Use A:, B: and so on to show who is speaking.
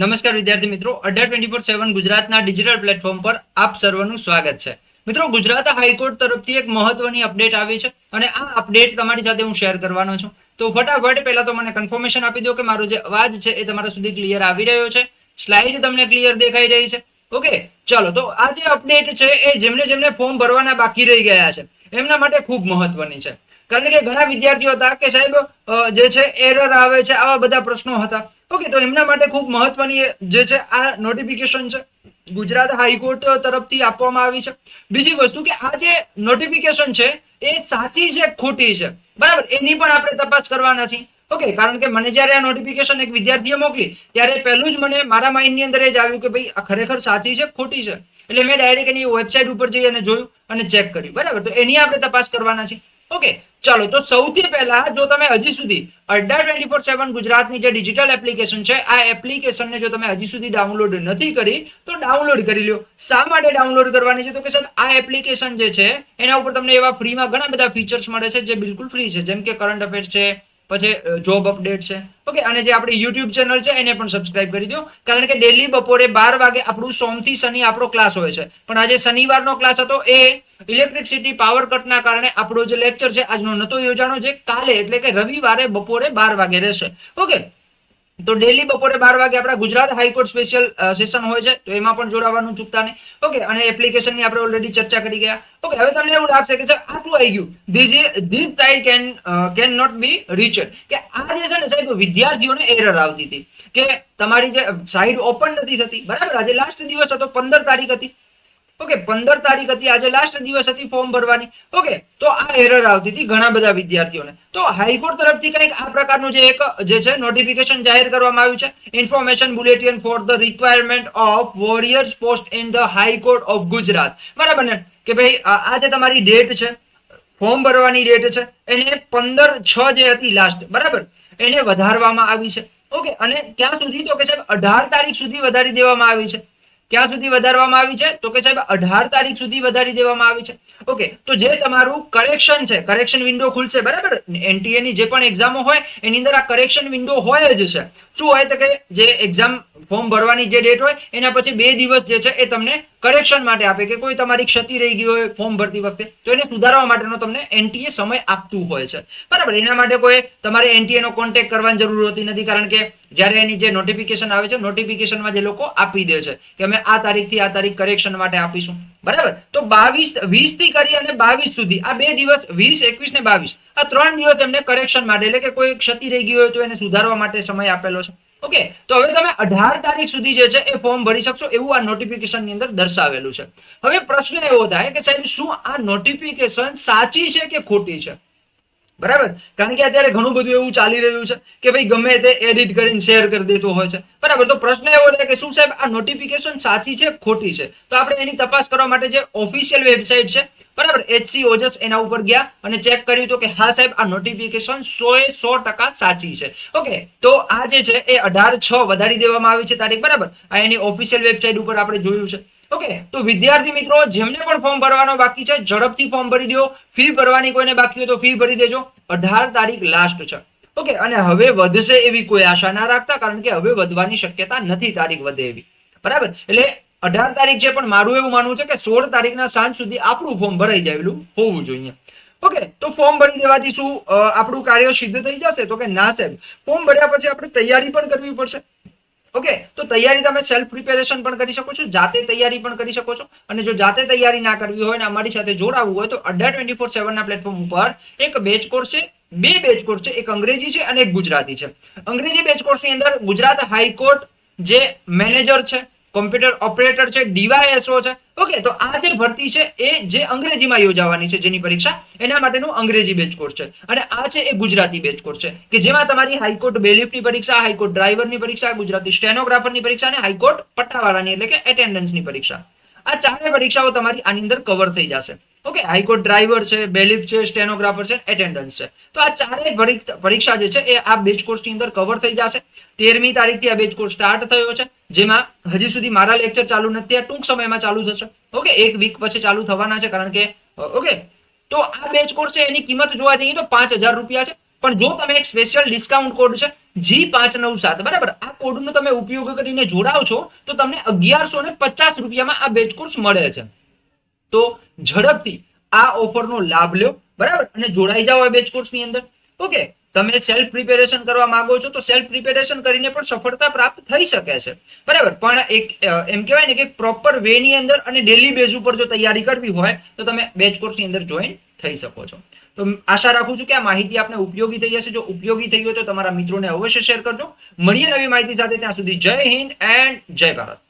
A: નમસ્કાર વિદ્યાર્થી મિત્રો. અઢાર ટ્વેન્ટી ફોર સેવન ગુજરાતના ડિજિટલ પ્લેટફોર્મ પર આપ સર્વનું સ્વાગત છે. મિત્રો, ગુજરાત હાઈકોર્ટ તરફથી એક મહત્વની અપડેટ આવી છે અને આ અપડેટ તમારી સાથે હું શેર કરવાનો છું. તો ફટાફટ પહેલા તો મને કન્ફર્મેશન આપી દો કે મારો જે અવાજ છે એ તમારા સુધી ક્લિયર આવી રહ્યો છે. સ્લાઇડ તમને ક્લિયર દેખાઈ રહી છે. ઓકે ચાલો તો આ જે અપડેટ છે એ જેમને જેમને ફોર્મ ભરવાના બાકી રહી ગયા છે, એમના માટે ખૂબ મહત્વની છે. કારણ કે ઘણા વિદ્યાર્થીઓ હતા કે સાહેબ જે છે એરર આવે છે, આવા બધા પ્રશ્નો હતા. ઓકે તો એમના માટે ખૂબ મહત્વની જે છે, આ નોટિફિકેશન છે, ગુજરાત હાઈકોર્ટ તરફથી આપવામાં આવી છે. બીજી વસ્તુ કે આ જે નોટિફિકેશન છે, એ સાચી છે ખોટી છે? બરાબર, એની પણ આપણે તપાસ કરવાના છીએ. ઓકે કારણ કે મને જ્યારે આ નોટિફિકેશન એક વિદ્યાર્થીએ મોકલી, ત્યારે પહેલું જ મને મારા માઇન્ડની અંદર એ જ આવ્યું કે ભાઈ, આ ખરેખર સાચી છે ખોટી છે? એટલે મેં ડાયરેક્ટ એની વેબસાઇટ ઉપર જઈ અને જોયું અને ચેક કર્યું. બરાબર, તો એની આપણે તપાસ કરવાના છે ઓકે ચાલો, તો સૌથી પહેલા જો તમે હજી સુધી અડ્ડા ટ્વેન્ટી ફોર સેવન ગુજરાતની જે ડિજિટલ એપ્લિકેશન છે, આ એપ્લિકેશનને જો તમે હજી સુધી ડાઉનલોડ નથી કરી, તો ડાઉનલોડ કરી લો શા માટે ડાઉનલોડ કરવાની છે? તો કે સાહેબ આ એપ્લિકેશન જે છે, એના ઉપર તમને એવા ફ્રીમાં ઘણા બધા ફીચર્સ મળે છે જે બિલકુલ ફ્રી છે. જેમ કે કરંટ અફેર્સ છે, પછી જોબ અપડેટ છે. ઓકે અને જે આપણી યુટ્યુબ ચેનલ છે, એને પણ સબસ્ક્રાઇબ કરી દો. કારણ કે ડેલી બપોરે બાર વાગે આપણું સોમથી શનિ આપણો ક્લાસ હોય છે. પણ આજે શનિવારનો ક્લાસ હતો, એ ઇલેક્ટ્રિસિટી પાવર કટના કારણે આપણો જે લેક્ચર છે આજનો નતો યોજાણો છે કાલે એટલે કે રવિવારે બપોરે બાર વાગે રહેશે. ઓકે તો ડેલી બપોરે બાર વાગે આપણા ગુજરાત હાઈકોર્ટ સ્પેશિયલ સેશન હોય છે, તો એમાં પણ જોડાવાનું ચૂકતા નહીં. ઓકે અને એપ્લિકેશનની આપણે ઓલરેડી ચર્ચા કરી ગયા. ઓકે હવે તમને એવું લાગશે કે, સર આ શું આવી ગયું this this side can can not be reached કે આ જે છે ને, સાહેબ, વિદ્યાર્થીઓને એરર આવતી હતી. કે તમારી જે સાઇડ ઓપન નથી થતી. બરાબર? આજે લાસ્ટ દિવસ હતો, પંદર તારીખ હતી. ઓકે પંદર તારીખ હતી, આજે લાસ્ટ દિવસ હતી ફોર્મ ભરવાની. ઓકે તો આ એરર આવતી હતી ઘણા બધા વિદ્યાર્થીઓને. તો હાઈકોર્ટ તરફથી કંઈક આ પ્રકારનું જે એક, જે છે નોટિફિકેશન જાહેર કરવામાં આવ્યું છે. Information bulletin for the requirement of warriors post in the high court of Gujarat બરાબર ને? કે ભાઈ, આ જે તમારી ડેટ છે ફોર્મ ભરવાની ડેટ છે, એને પંદર છ જે હતી લાસ્ટ બરાબર? એને વધારવામાં આવી છે. ઓકે અને ક્યાં સુધી તો કે સાહેબ, અઢાર તારીખ સુધી વધારી દેવામાં આવી છે. ક્યાં સુધી વધારવામાં આવી છે? તો કે સાહેબ, અઢાર તારીખ સુધી વધારી દેવામાં આવી છે. ઓકે, તો જે તમારું કરેક્શન છે કરેક્શન વિન્ડો ખુલશે, બરાબર? એનટીએ ની જે પણ એક્ઝામો હોય, એની અંદર આ કરેક્શન વિન્ડો હોય જ છે. શું હોય તો કે જે એક્ઝામ ફોર્મ ભરવાની જે ડેટ હોય, એના પછી બે દિવસ જે છે એ તમને કરેક્શન માટે આપે કે કોઈ તમારી ક્ષતિ રહી ગઈ હોય ફોર્મ ભરતી વખતે, તો એને સુધારવા માટેનો તમને એનટીએ સમય આપતું હોય છે. બરાબર, એના માટે કોઈ તમારે એનટીએ નો કોન્ટેક્ટ કરવાની જરૂર હોતી નથી, કારણ કે જ્યારે એની જે નોટિફિકેશન આવે છે નોટિફિકેશનમાં જે લોકો આપી દે છે કે અમે આ તારીખથી આ તારીખ કરેક્શન માટે આપીશું. બરાબર? તો બાવીસ વીસથી કરી અને બાવીસ સુધી, આ બે દિવસ, વીસ, એકવીસ ને બાવીસ, આ ત્રણ દિવસ એમને કરેક્શન માટે, એટલે કે કોઈ ક્ષતિ રહી ગઈ હોય તો એને સુધારવા માટે સમય આપેલો છે. ઓકે, તો હવે તમે અઢાર તારીખ સુધી જે છે એ ફોર્મ ભરી શકશો એવું આ નોટિફિકેશનની અંદર દર્શાવેલું છે. હવે પ્રશ્ન એવો થાય કે સાહેબ, શું આ નોટિફિકેશન સાચી છે કે ખોટી છે? બરાબર? કારણ કે અત્યારે ઘણું બધું એવું ચાલી રહ્યું છે કે ભાઈ ગમે તે એડિટ કરીને શેર કરી દેતો હોય છે. બરાબર? તો પ્રશ્ન એવો થાય કે શું સાહેબ, આ નોટિફિકેશન સાચી છે, ખોટી છે? તો આપણે એની તપાસ કરવા માટે જે ઓફિશિયલ વેબસાઇટ છે બરાબર? એચસી ઓજસ એના ઉપર ગયા અને ચેક કર્યું તો કે હા સાહેબ, આ નોટિફિકેશન સો એ સો ટકા સાચી છે. ઓકે તો આ જે છે એ અઢાર છ વધારી દેવામાં આવી છે તારીખ, બરાબર? આ એની ઓફિશિયલ વેબસાઇટ ઉપર આપણે જોયું છે. ઓકે તો વિદ્યાર્થી મિત્રો, જેમને પણ ફોર્મ ભરવાનો બાકી છે, ઝડપથી ફોર્મ ભરી દો. ફી ભરવાની કોઈને બાકી હોય તો ફી ભરી દેજો. અઢાર તારીખ લાસ્ટ છે. ઓકે અને હવે વધશે એવી કોઈ આશા ના રાખતા, કારણ કે હવે વધવાની શક્યતા નથી તારીખ વધે એવી. બરાબર? એટલે અઢાર તારીખ છે પણ મારું એવું માનવું છે કે સોળ તારીખના સાંજ સુધી આપણું ફોર્મ ભરાઈ જાયેલું હોવું જોઈએ. ઓકે તો ફોર્મ ભરી દેવાથી શું આપણું કાર્ય સિદ્ધ થઈ જશે? તો કે ના સાહેબ ફોર્મ ભર્યા પછી આપણે તૈયારી પણ કરવી પડશે. ઓકે તો તૈયારી તમે સેલ્ફ પ્રિપેરેશન પણ કરી શકો છો, જાતે તૈયારી પણ કરી શકો છો. અને જો જાતે તૈયારી ના કરવી હોય ને અમારી સાથે જોડાવવું હોય તો અઢાર ટ્વેન્ટી ફોર સેવનના પ્લેટફોર્મ ઉપર એક બેચ કોર્સ છે, બે બેચ કોર્સ છે, એક અંગ્રેજી છે અને એક ગુજરાતી છે. અંગ્રેજી બેચ કોર્સની અંદર ગુજરાત હાઈકોર્ટ જે મેનેજર છે કોમ્પ્યુટર ઓપરેટર છે ડીવાયએસઓ છે. ઓકે તો આ જે ભરતી છે, એ જે અંગ્રેજીમાં યોજાવાની છે જેની પરીક્ષા, એના માટેનું અંગ્રેજી બેચ કોર્સ છે. અને આ છે એ ગુજરાતી બેચ કોર્સ છે, કે જેમાં તમારી હાઈકોર્ટ બેલિફની પરીક્ષા હાઈકોર્ટ ડ્રાઈવરની પરીક્ષા, ગુજરાતી સ્ટેનોગ્રાફરની પરીક્ષા અને હાઈકોર્ટ પટ્ટાવાળાની એટલે કે એટેન્ડન્સની પરીક્ષા. આ ચારે પરીક્ષાઓ તમારી આની અંદર કવર થઈ જશે. ઓકે હાઈકોર્ટ ડ્રાઈવર છે બેલિફ છે સ્ટેનોગ્રાફર છે એટેન્ડન્સ છે. તો આ ચારેય પરીક્ષા જે છે, એ આ બેચ કોર્સની અંદર કવર થઈ જશે. તેરમી તારીખથી આ બેચ કોર્સ સ્ટાર્ટ થયો છે, જેમાં હજી સુધી મારા લેક્ચર ચાલુ નથી આ ટૂંક સમયમાં ચાલુ થશે. ઓકે એક વીક પછી ચાલુ થવાના છે, કારણ કે ઓકે તો આ બેચ કોર્સ છે, એની કિંમત જોવા જઈએ તો પાંચ હજાર રૂપિયા છે. પણ જો તમે એક સ્પેશિયલ ડિસ્કાઉન્ટ કોડ છે, જી પાંચ નવ સાત, બરાબર, આ કોડનો તમે ઉપયોગ કરીને જોડાવ છો, તો તમને અગિયારસો ને પચાસ રૂપિયામાં આ બેચ કોર્સ મળે છે. તો ઝડપથી આ ઓફરનો લાભ લ્યો, બરાબર? અને જોડાઈ જાઓ આ બેચ કોર્સની અંદર. ઓકે, તમે સેલ્ફ પ્રિપેરેશન કરવા માંગો છો તો સેલ્ફ પ્રિપેરેશન કરીને પણ સફળતા પ્રાપ્ત થઈ શકે છે. બરાબર? પણ એક એમ કહેવાય ને કે પ્રોપર વે ની અંદર અને ડેલી બેઝ ઉપર જો તૈયારી કરવી હોય તો તમે બેચ કોર્સની અંદર જોઈન થઈ શકો છો. તો આશા રાખું છું કે આ માહિતી આપને ઉપયોગી થઈ હશે. જો ઉપયોગી થઈ હોય તો તમારા મિત્રોને અવશ્ય શેર કરજો. મળીએ નવી માહિતી સાથે. ત્યાં સુધી જય હિન્દ એન્ડ જય ભારત.